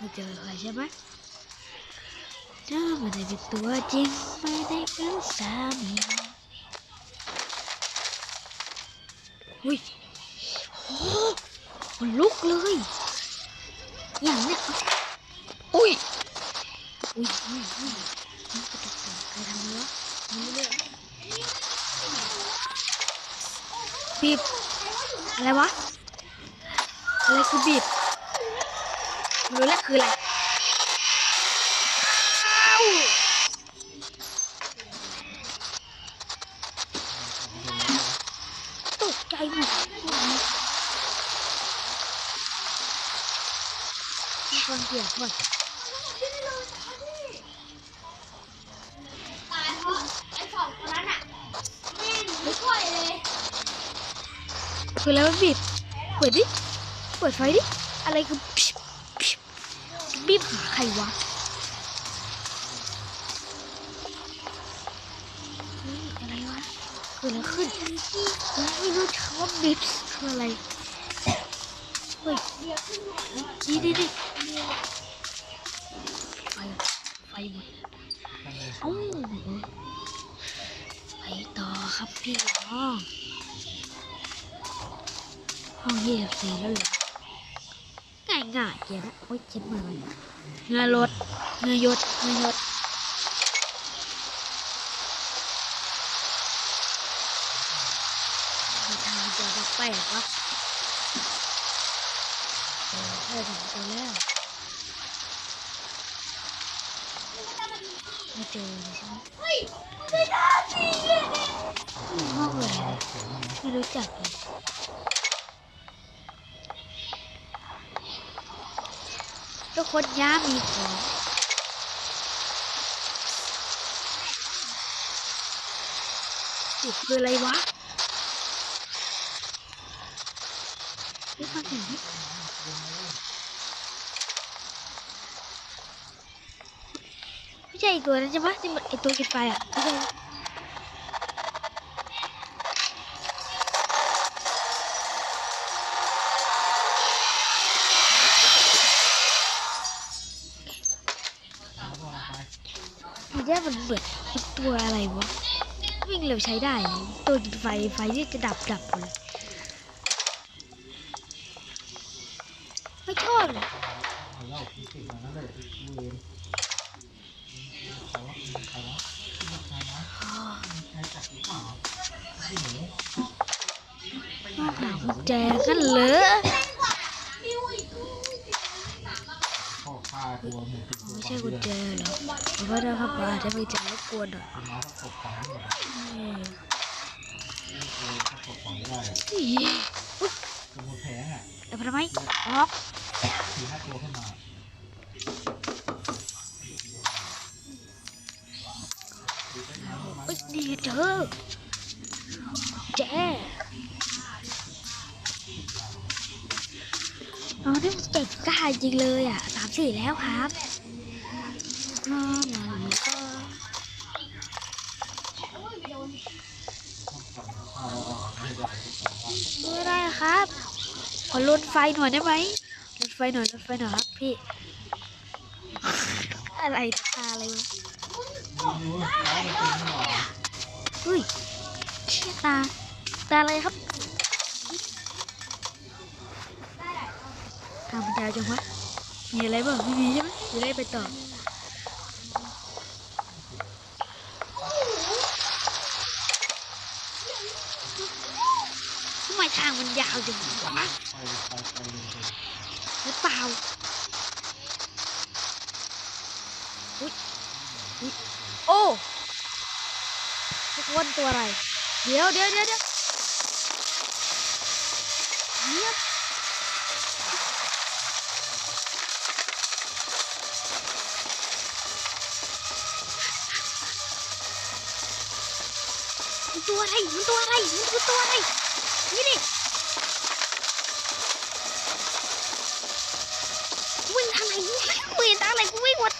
ไม่เจอใครใช่ไหมถ้าม่ได้เป็นตัวจริงไม่ได้เป็นสามีอุ้ยโอ้มันลุกเลย อย่างเนี้ยอุ้ยอุ้ยอุ้ยอุ้ยนี่กระตุกตัวใครทำวะไม่เรื่องบีบอะไรวะอะไรคือบีบ รู้แล้วคืออะไรอ้าวตกใจหมดมีคนเกลียดหมดตายเพราะไอ้สองคนนั้นอะแม่งไม่ค่อยเลยคือแล้วะบีบเปิดดิ เปิดไฟดิ อะไรคือพิบพิบ บีบหาใครวะเฮ้ยอะไรวะเกิดอะไรขึ้นไม่รู้จักว่าบีบคืออะไรเฮ้ยดีดิดิไฟไฟหมดเอ้าไปต่อครับพี่น้องห้องเยี่สิบสีแล้วเหรอ ง่ายง่ายๆเกียร์นะโอ้ยเจ็บมือเลยเงือรถเงือยศเงือยศมีทางเจอกับแปลกวะเออเออถึงเจอแล้วไม่เจอเลยใช่ไหมเฮ้ยไม่ได้สิห้องอะไรเนี่ยไม่รู้จักเลย ทุกคนย้ามีของนี่คืออะไรวะไม่ฟังเห็นไหมไม่ใช่อีกตัวนั้นใช่ปะที่มันไอตัวกินไฟอะ ไม่ใช่นะมันแย่มันเบิดมันตัวอะไรวะ วิ่งเร็วใช้ได้เลยตัวกินไฟไฟที่จะดับดับหมดเลยไม่ชอบเลยเล่าคิดถึงนั้นเลยเวรใครวะใครวะใครวะใครจับหรือเปล่าไม่หนูชอบหากุญแจกันเหรอ พ่อฆ่าตัวหมูติดตัว ไม่ใช่กุญแจหรอกเพราะว่าถ้าเข้าไปถ้าไม่เจอรบกวนอะเออถ้าไม่ได้อี๋ตัวแพงอะแต่ทำไมออกสี่ห้าตัวขึ้นมาเอ้ยนี่เจอแจ อ๋อนี่มันเก่งกล้าจริงเลยอะสามสี่แล้วครับอ๋อมันก็ไม่ได้ครับ ขอลดไฟหน่อยได้ไหมลดไฟหน่อยลดไฟหน่อยครับพี่ อะไรตาอะไรวะดูน้องมันเป็นหรอเฮ้ยเชี่ยตาตาอะไรครับ ทางปัญญาจังวะมีอะไรบ้างไม่มีใช่ไหมจะได้ไปต่อทำไมทางมันยาวจังวะไปไปไปเลยหรือเปล่าอุ๊ยอุ๊ยโอ้ทุกคนตัวอะไร เดี๋ยวเดี๋ยวเดี๋ยว มันตัวอะไร มันตัวอะไร มันคือตัวอะไร นี่ดิวิ่งทางไหนกูไม่เห็นทางไหนกูวิ่งหมด